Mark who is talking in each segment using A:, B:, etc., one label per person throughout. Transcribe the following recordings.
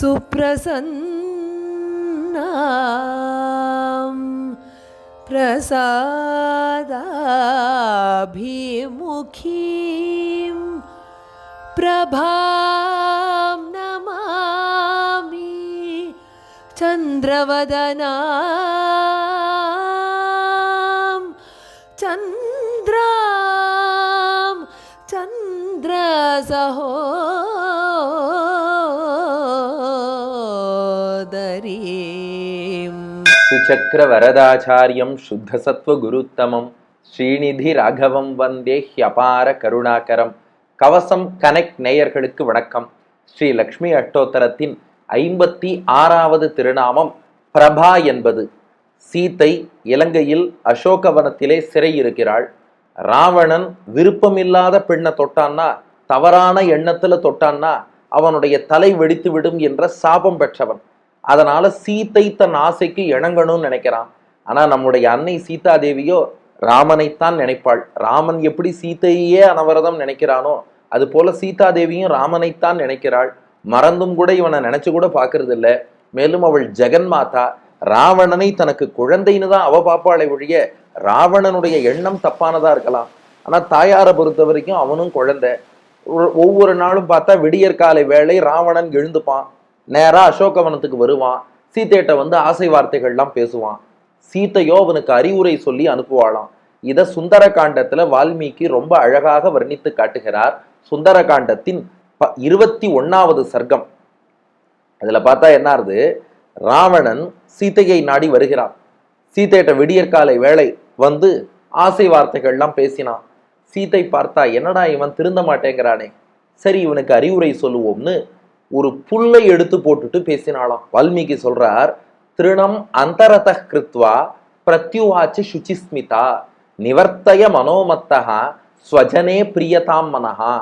A: सुप्रसन्नां प्रसादाभिमुखीं प्रभां
B: பிரவதனாம் சந்திராம் சந்திரசஹோ சுச்சக்கரவரதாச்சாரியம் சுத்தசத்வகுருத்தமம். ஸ்ரீநிதி ராகவம் வந்தே ஹியபார கருணாகரம். கவசம் கனெக்ட் நேயர்களுக்கு வணக்கம். ஸ்ரீ லக்ஷ்மி அஷ்டோத்தரத்தின் ஐம்பத்தி ஆறாவது திருநாமம் பிரபா என்பது சீத்தை இலங்கையில் அசோகவனத்திலே சிறை இருக்கிறாள் ராவணன் விருப்பமில்லாத பெண்ணை தொட்டான்னா தவறான எண்ணத்துல தொட்டான்னா அவனுடைய தலை வெடித்து விடும் என்ற சாபம் பெற்றவன். அதனால சீத்தை தன் ஆசைக்கு இணங்கணும்னு நினைக்கிறான். ஆனா நம்முடைய அன்னை சீதா தேவியோ ராமனைத்தான் நினைப்பாள். ராமன் எப்படி சீத்தையே அனவரதம் நினைக்கிறானோ அது போல சீதா தேவியும் ராமனைத்தான் நினைக்கிறாள். மறந்தும் கூட இவனை நினைச்சு கூட பாக்குறது இல்லை மேலும் அவள் ஜெகன்மாதா ராவணனை தனக்கு குழந்தைன்னு தான் அவ பாப்பாளை ஒழிய ராவணனுடைய எண்ணம் தப்பானதா இருக்கலாம். ஆனா தாயாரை பொறுத்த வரைக்கும் அவனும் குழந்தை. ஒவ்வொரு நாளும் பார்த்தா விடியற்காலை வேளை ராவணன் எழுந்துப்பான். நேரா அசோகவனத்துக்கு வருவான். சீத்தையிட்ட வந்து ஆசை வார்த்தைகள்லாம் பேசுவான். சீத்தையோ அவனுக்கு அறிவுரை சொல்லி அனுப்புவாளாம். இத சுந்தர காண்டத்துல வால்மீகி ரொம்ப அழகாக வர்ணித்து காட்டுகிறார் சுந்தர காண்டத்தின் ப- இருபத்தி ஒன்னாவது சர்க்கம். அதில் பார்த்தா என்ன ஆகுது ராவணன் சீதையை நாடி வருகிறான். சீத்தையிட்ட விடியற்காலை வேலை வந்து ஆசை வார்த்தைகள்லாம் பேசினான். சீதை பார்த்தா என்னடா இவன் திருந்த மாட்டேங்கிறானே? சரி இவனுக்கு அறிவுரை சொல்லுவோம்னு ஒரு புல்லை எடுத்து போட்டுட்டு பேசினாலாம் வால்மீகி சொல்றார் திருணம் அந்தரத கிருத்வா பிரத்யுவாச்சு சுச்சிஸ்மிதா நிவர்த்தய மனோமத்தகா ஸ்வஜனே பிரியதாம் மனஹா.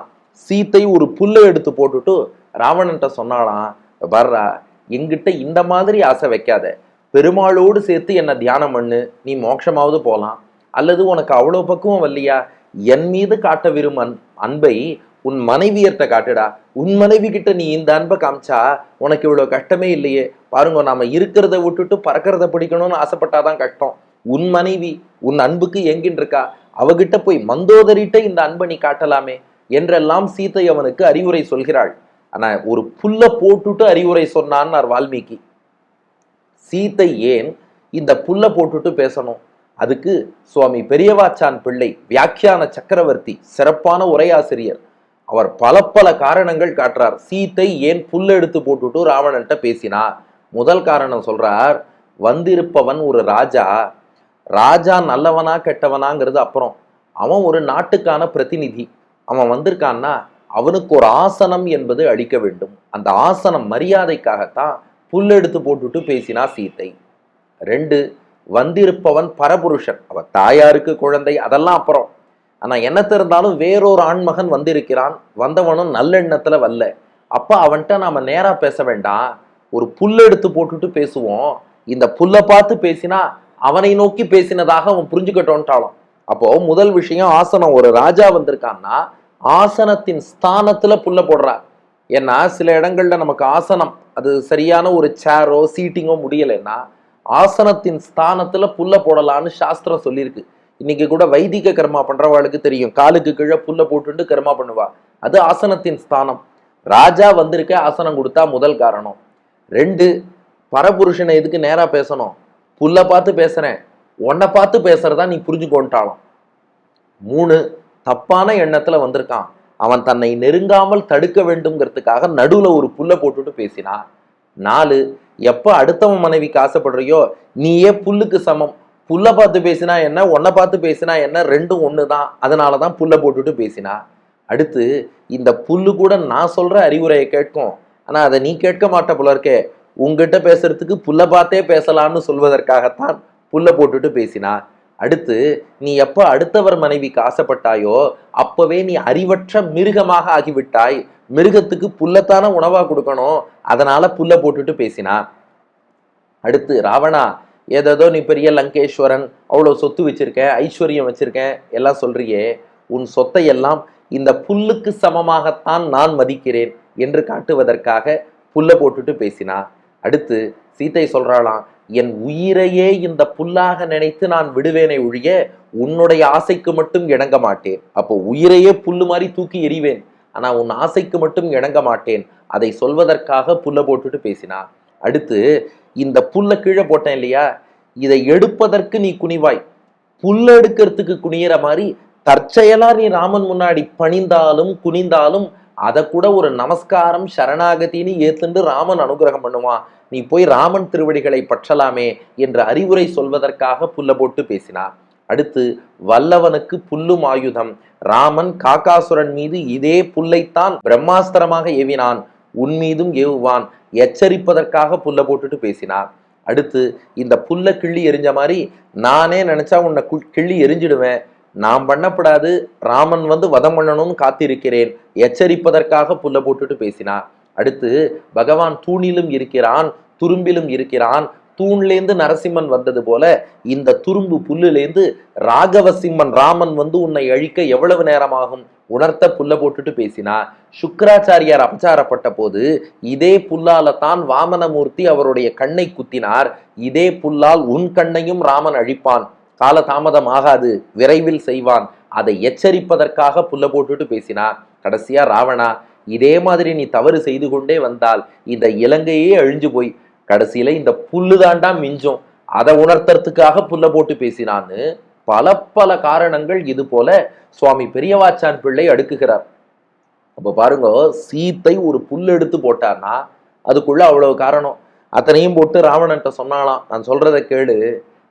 B: சீத்தை ஒரு புல்லை எடுத்து போட்டுட்டு ராவணன்ட்ட சொன்னாலாம் வர்றா? எங்கிட்ட இந்த மாதிரி ஆசை வைக்காத. பெருமாளோடு சேர்த்து என்னை தியானம் பண்ணு. நீ மோட்சமாவது போகலாம் அல்லது உனக்கு அவ்வளோ பக்குவம் வரலையா என் மீது காட்ட விரும் அன் அன்பை உன் மனைவியர்கிட்ட காட்டுடா. உன் மனைவி கிட்ட நீ இந்த அன்பை காமிச்சா உனக்கு இவ்வளோ கஷ்டமே இல்லையே. பாருங்க நாம இருக்கிறத விட்டுட்டு பறக்கிறத பிடிக்கணும்னு ஆசைப்பட்டாதான் கஷ்டம். உன் மனைவி உன் அன்புக்கு எங்கின்னு இருக்கா? அவகிட்ட போய் மந்தோதரிட்ட இந்த அன்பை நீ காட்டலாமே என்றெல்லாம் சீதை அவனுக்கு அறிவுரை சொல்கிறாள். ஆனா ஒரு புல்ல போட்டுட்டு அறிவுரை சொன்னான்னார் வால்மீகி. சீத்தை ஏன் இந்த புல்ல போட்டுட்டு பேசணும்? அதுக்கு சுவாமி பெரியவாச்சான் பிள்ளை வியாக்கியான சக்கரவர்த்தி சிறப்பான உரையாசிரியர். அவர் பல பல காரணங்கள் காட்டுறார். சீத்தை ஏன் புல்ல எடுத்து போட்டுட்டு ராவணன்ட்ட பேசினா முதல் காரணம் சொல்றார் வந்திருப்பவன் ஒரு ராஜா. ராஜா நல்லவனா கெட்டவனாங்கிறது அப்புறம். அவன் ஒரு நாட்டுக்கான பிரதிநிதி. அவன் வந்திருக்கான்னா அவனுக்கு ஒரு ஆசனம் என்பது அளிக்க வேண்டும். அந்த ஆசனம் மரியாதைக்காகத்தான் புல் எடுத்து போட்டுட்டு பேசினா சீத்தை. ரெண்டு வந்திருப்பவன் பரபுருஷன். அவ தாயாருக்கு குழந்தை அதெல்லாம் அப்புறம். ஆனால் என்னத்த இருந்தாலும் வேறொரு ஆண்மகன் வந்திருக்கிறான். வந்தவனும் நல்லெண்ணத்தில் வரல. அப்போ அவன்கிட்ட நாம் நேராக பேச வேண்டாம். ஒரு புல் எடுத்து போட்டுட்டு பேசுவோம். இந்த புல்லை பார்த்து பேசினா அவனை நோக்கி பேசினதாக அவன் புரிஞ்சுக்கட்டோன்ட்டாலும் அப்போ முதல் விஷயம் ஆசனம். ஒரு ராஜா வந்திருக்கான்னா ஆசனத்தின் ஸ்தானத்துல புல்ல போடுறா. ஏன்னா சில இடங்கள்ல நமக்கு ஆசனம் அது சரியான ஒரு சேரோ சீட்டிங்கோ முடியலைன்னா ஆசனத்தின் ஸ்தானத்துல புல்ல போடலான்னு சாஸ்திரம் சொல்லியிருக்கு. இன்னைக்கு கூட வைதிக கர்மா பண்றவாளுக்கு தெரியும். காலுக்கு கீழே புல்ல போட்டுட்டு கர்மா பண்ணுவா. அது ஆசனத்தின் ஸ்தானம். ராஜா வந்திருக்க ஆசனம் கொடுத்தா முதல் காரணம். ரெண்டு பரபுருஷனை எதுக்கு நேரா பேசணும்? புல்ல பார்த்து பேசுறேன். உன்னை பார்த்து பேசுறதா நீ புரிஞ்சுக்கொண்டாலும் மூணு தப்பான எண்ணத்துல வந்திருக்கான். அவன் தன்னை நெருங்காமல் தடுக்க வேண்டும்ங்கிறதுக்காக நடுவுல ஒரு புல்லை போட்டுட்டு பேசினான் நாலு எப்ப அடுத்தவன் மனைவிக்கு ஆசைப்படுறியோ நீயே புல்லுக்கு சமம். புல்லை பார்த்து பேசினா என்ன உன்னை பார்த்து பேசினா என்ன ரெண்டும் ஒன்று தான் அதனால தான் புல்லை போட்டுட்டு பேசினா. அடுத்து இந்த புல்லு கூட நான் சொல்ற அறிவுரையை கேட்கும். ஆனா அதை நீ கேட்க மாட்ட போல இருக்கே. உங்ககிட்ட பேசுறதுக்கு புல்லை பார்த்தே பேசலாம்னு சொல்வதற்காகத்தான் புல்லை போட்டுட்டு பேசினா. அடுத்து நீ எப்போ அடுத்தவர் மனைவிக்கு ஆசைப்பட்டாயோ அப்பவே நீ அறிவற்ற மிருகமாக ஆகிவிட்டாய். மிருகத்துக்கு புல்லத்தான உணவா கொடுக்கணும். அதனால புல்ல போட்டுட்டு பேசினா அடுத்து ராவணா ஏதேதோ நீ பெரிய லங்கேஸ்வரன் அவ்வளோ சொத்து வச்சிருக்கேன் ஐஸ்வர்யம் வச்சிருக்கேன் எல்லாம் சொல்றியே. உன் சொத்தை எல்லாம் இந்த புல்லுக்கு சமமாகத்தான் நான் மதிக்கிறேன் என்று காட்டுவதற்காக புல்லை போட்டுட்டு பேசினா அடுத்து சீத்தை சொல்றாளாம் என் உயிரையே இந்த புல்லாக நினைத்து நான் விடுவேனை ஒழிய உன்னுடைய ஆசைக்கு மட்டும் இணங்க மாட்டேன். அப்போ உயிரையே புல்லு மாதிரி தூக்கி எறிவேன். ஆனா உன் ஆசைக்கு மட்டும் இணங்க மாட்டேன். அதை சொல்வதற்காக புல்லை போட்டுட்டு பேசினா. அடுத்து இந்த புல்லை கீழே போட்டேன் இல்லையா? இதை எடுப்பதற்கு நீ குனிவாய். புல்ல எடுக்கிறதுக்கு குனியிற மாதிரி தற்செயலா நீ ராமன் முன்னாடி பணிந்தாலும் குனிந்தாலும் அதை கூட ஒரு நமஸ்காரம் சரணாகத்தின்னு ஏத்துண்டு ராமன் அனுகிரகம் பண்ணுவான். நீ போய் ராமன் திருவடிகளை பற்றலாமே என்ற அறிவுரை சொல்வதற்காக புல்ல போட்டு பேசினார். அடுத்து வல்லவனுக்கு புல்லும் ஆயுதம். ராமன் காக்காசுரன் மீது இதே புல்லைத்தான் பிரம்மாஸ்திரமாக ஏவினான். உன் மீதும் ஏவுவான். எச்சரிப்பதற்காக புல்ல போட்டுட்டு பேசினார். அடுத்து இந்த புல்ல கிள்ளி எரிஞ்ச மாதிரி நானே நினைச்சா உன்னை கிள்ளி எரிஞ்சிடுவேன். நான் பண்ணப்படாது. ராமன் வந்து வதம் பண்ணணும்னு காத்திருக்கிறேன். எச்சரிப்பதற்காக புல்ல போட்டுட்டு பேசினார். அடுத்து பகவான் தூணிலும் இருக்கிறான் துரும்பிலும் இருக்கிறான். தூண்லேந்து நரசிம்மன் வந்தது போல இந்த துரும்பு புல்லுலேந்து ராகவசிம்மன் ராமன் வந்து உன்னை அழிக்க எவ்வளவு நேரமாகும்? உணர்த்த புல்ல போட்டுட்டு பேசினா. சுக்கராச்சாரியார் அபச்சாரப்பட்ட போது இதே புல்லால தான் வாமனமூர்த்தி அவருடைய கண்ணை குத்தினார். இதே புல்லால் உன் கண்ணையும் ராமன் அழிப்பான். கால தாமதம் ஆகாது விரைவில் செய்வான். அதை எச்சரிப்பதற்காக புல்ல போட்டுட்டு பேசினா. கடைசியா ராவணா இதே மாதிரி நீ தவறு செய்து கொண்டே வந்தால் இந்த இலங்கையே அழிஞ்சு போய் கடைசியில இந்த புல்லு தாண்டா மிஞ்சும். அதை உணர்த்துறதுக்காக புல்ல போட்டு பேசினான்னு பல பல காரணங்கள் இது போல சுவாமி பெரியவாச்சான் பிள்ளை அடுக்குகிறார். அப்ப பாருங்க சீத்தை ஒரு புல் எடுத்து போட்டார்னா அதுக்குள்ள அவ்வளவு காரணம். அத்தனையும் போட்டு ராவணன்ட்ட சொன்னாலாம் நான் சொல்றதை கேளு.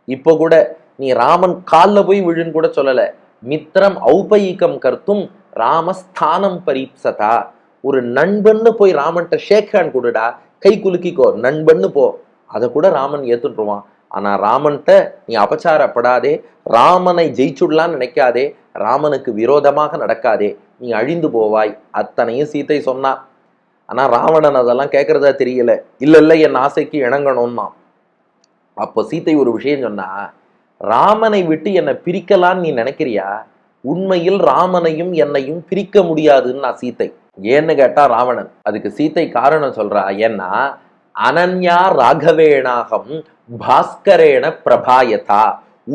B: இப்போ கூட நீ ராமன் காலில் போய் விழுன்னு கூட சொல்லலை. மித்திரம் ஔபயிகம் கர்த்தும் ராமஸ்தானம் பரீப்சதா. ஒரு நண்பன்னு போய் ராமன்கிட்ட ஷேக் ஹேண்ட் கொடுடா கை குலுக்கிக்கோ நண்பன்னு போ. அதை கூட ராமன் ஏத்துட்டுருவான். ஆனா ராமன்கிட்ட நீ அபச்சாரப்படாதே ராமனை ஜெயிச்சுடலான்னு நினைக்காதே ராமனுக்கு விரோதமாக நடக்காதே நீ அழிந்து போவாய் அத்தனையும் சீத்தை சொன்னா. ஆனா ராவணன் அதெல்லாம் கேட்கறதா தெரியல. இல்ல இல்ல என் ஆசைக்கு இணங்கணும்னா அப்போ சீத்தை ஒரு விஷயம் சொன்னா ராமனை விட்டு என்னை பிரிக்கலான்னு நீ நினைக்கிறியா? உண்மையில் ராமனையும் என்னையும் பிரிக்க முடியாதுன்னு நான் சீத்தை. ஏன்னு கேட்டா ராவணன். அதுக்கு சீத்தை காரணம் சொல்றா ஏன்னா அனன்யா ராகவேணாகம் பாஸ்கரேன பிரபாயதா.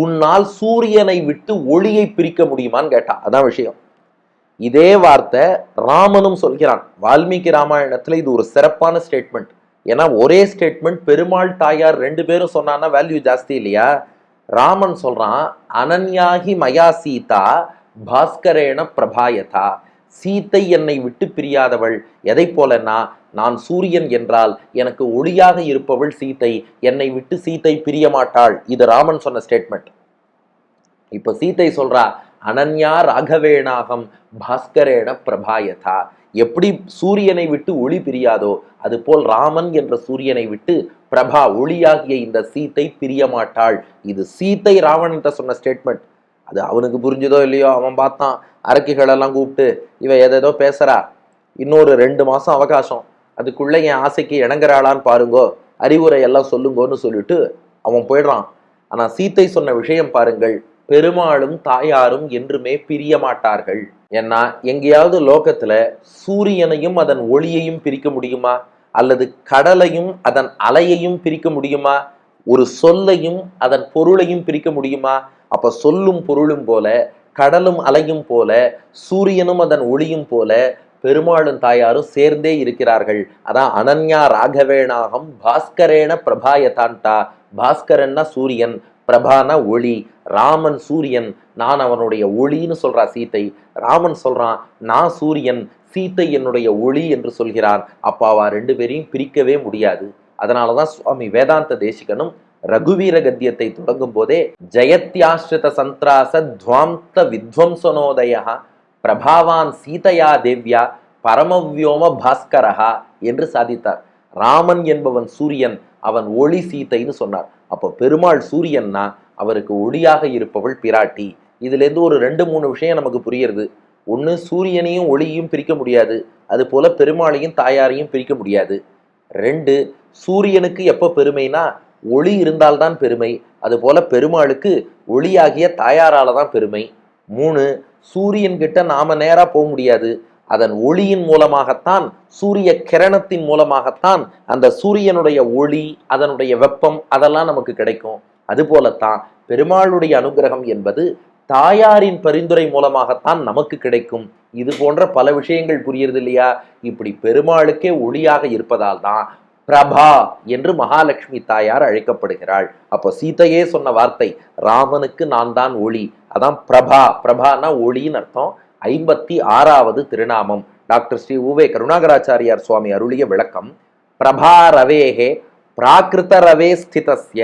B: உன்னால் சூரியனை விட்டு ஒளியை பிரிக்க முடியுமான்னு கேட்டா. அதான் விஷயம். இதே வார்த்தை ராமனும் சொல்கிறான். வால்மீகி ராமாயணத்துல இது ஒரு சிறப்பான ஸ்டேட்மெண்ட் ஏன்னா ஒரே ஸ்டேட்மெண்ட் பெருமாள் தாயார் ரெண்டு பேரும் சொன்னான்னா வேல்யூ ஜாஸ்தி இல்லையா? ராமன் சொல்றான் அனன்யாகி மயா சீதா பாஸ்கரேன பிரபாயதா. சீத்தை என்னை விட்டு பிரியாதவள். எதை போலன்னா நான் சூரியன் என்றால் எனக்கு ஒளியாக இருப்பவள் சீத்தை. என்னை விட்டு சீத்தை பிரிய மாட்டாள். இது ராமன் சொன்ன ஸ்டேட்மெண்ட் இப்ப சீத்தை சொல்றா அனன்யா ராகவேணாகம் பாஸ்கரேன பிரபாயதா. எப்படி சூரியனை விட்டு ஒளி பிரியாதோ அதுபோல் ராமன் என்ற சூரியனை விட்டு பிரபா ஒளியாகிய இந்த சீத்தை பிரிய மாட்டாள். இது சீத்தை ராவணன்ட்ட சொன்ன ஸ்டேட்மெண்ட் அது அவனுக்கு புரிஞ்சதோ இல்லையோ அவன் பார்த்தான். அரக்கிகளெல்லாம் கூப்பிட்டு இவ ஏதேதோ பேசுறா. இன்னொரு ரெண்டு மாசம் அவகாசம். அதுக்குள்ள என் ஆசைக்கு இணங்குறாளான்னு பாருங்கோ. அறிவுரை எல்லாம் சொல்லுங்கோன்னு சொல்லிட்டு அவன் போயிடுறான். ஆனா சீத்தை சொன்ன விஷயம் பாருங்கள். பெருமாளும் தாயாரும் என்றுமே பிரிய மாட்டார்கள். ஏன்னா எங்கேயாவது லோகத்துல சூரியனையும் அதன் ஒளியையும் பிரிக்க முடியுமா? அல்லது கடலையும் அதன் அலையையும் பிரிக்க முடியுமா? ஒரு சொல்லையும் அதன் பொருளையும் பிரிக்க முடியுமா? அப்ப சொல்லும் பொருளும் போல கடலும் அலையும் போல சூரியனும் அதன் ஒளியும் போல பெருமாளும் தாயாரும் சேர்ந்தே இருக்கிறார்கள். அதான் அனன்யா ராகவேணாகம் பாஸ்கரேன பிரபாயதான்டா. பாஸ்கரன்னா சூரியன் பிரபான ஒளி. ராமன் சூரியன் நான் அவனுடைய ஒளின்னு சொல்றா சீத்தை. ராமன் சொல்றான் நான் சூரியன் சீத்தை என்னுடைய ஒளி என்று சொல்கிறான். அப்பாவா ரெண்டு பேரையும் பிரிக்கவே முடியாது. அதனாலதான் சுவாமி வேதாந்த தேசிகனும் ரகுவீர கத்தியத்தை தொடங்கும் போதே ஜெயத்யாஸ்ரித சந்திராச துவாந்த வித்வம்சனோதயா பிரபாவான் சீதையா தேவ்யா பரமவியோம பாஸ்கரஹா என்று சாதித்தார். ராமன் என்பவன் சூரியன் அவன் ஒளி சீதைன்னு சொன்னார். அப்போ பெருமாள் சூரியன்னா அவருக்கு ஒளியாக இருப்பவள் பிராட்டி. இதுலேருந்து ஒரு ரெண்டு மூணு விஷயம் நமக்கு புரியுறது ஒன்று சூரியனையும் ஒளியையும் பிரிக்க முடியாது. அது போல பெருமாளையும் தாயாரையும் பிரிக்க முடியாது. ரெண்டு சூரியனுக்கு எப்போ பெருமைனா ஒளி இருந்தால்தான் பெருமை. அதுபோல பெருமாளுக்கு ஒளியாகிய தாயாரால தான் பெருமை. மூணு சூரியன் கிட்ட நாம நேரா போக முடியாது. அதன் ஒளியின் மூலமாகத்தான் சூரிய கிரணத்தின் மூலமாகத்தான் அந்த சூரியனுடைய ஒளி அதனுடைய வெப்பம் அதெல்லாம் நமக்கு கிடைக்கும். அதுபோலத்தான் பெருமாளுடைய அனுகிரகம் என்பது தாயாரின் பரிந்துரை மூலமாகத்தான் நமக்கு கிடைக்கும். இது போன்ற பல விஷயங்கள் புரியுறது இல்லையா இப்படி பெருமாளுக்கே ஒளியாக இருப்பதால் தான் பிரபா என்று மகாலட்சுமி தாயார் அழைக்கப்படுகிறாள். அப்போ சீதையே சொன்ன வார்த்தை ராமனுக்கு நான் தான் ஒளி. அதான் பிரபா. பிரபானா ஒளின்னு அர்த்தம். ஐம்பத்தி ஆறாவது திருநாமம். டாக்டர் ஸ்ரீ உவே கருணாகராச்சாரியார் சுவாமி அருளிய விளக்கம். பிரபா ரவேகே பிராகிருத ரவே ஸ்திதஸ்ய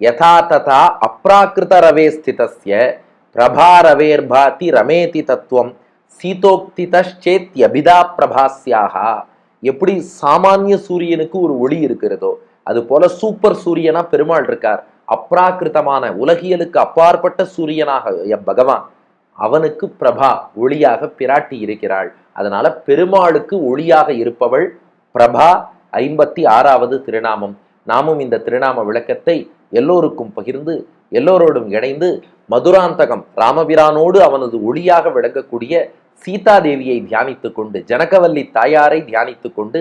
B: யதா ததா அப்ராகிருத ரவே ஸ்திதஸ்ய பிரபா ரவேர்பாதி ரமேதி தத்துவம் சீதோக்திதேத்யபிதா பிரபாஸ்யாகா எப்படி சாமானிய சூரியனுக்கு ஒரு ஒளி இருக்கிறதோ அது போல சூப்பர் சூரியனா பெருமாள் இருக்கார். அப்ராகிருதமான உலகியலுக்கு அப்பாற்பட்ட சூரியனாக பகவான். அவனுக்கு பிரபா ஒளியாக பிராட்டி இருக்கிறாள். அதனால பெருமாளுக்கு ஒளியாக இருப்பவள் பிரபா. ஐம்பத்தி ஆறாவது திருநாமம். நாமும் இந்த திருநாம விளக்கத்தை எல்லோருக்கும் பகிர்ந்து எல்லோரோடும் இணைந்து மதுராந்தகம் ராமபிரானோடு அவனது ஒளியாக விளங்கக்கூடிய சீதாதேவியை தியானித்து கொண்டு ஜனகவல்லி தாயாரை தியானித்து கொண்டு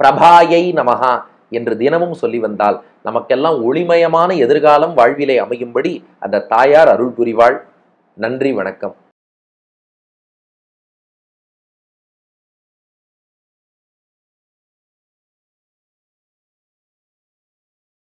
B: பிரபாயை நமகா என்று தினமும் சொல்லி வந்தால் நமக்கெல்லாம் ஒளிமயமான எதிர்காலம் வாழ்விலை அமையும்படி அந்த தாயார் அருள் புரிவாள். நன்றி வணக்கம்.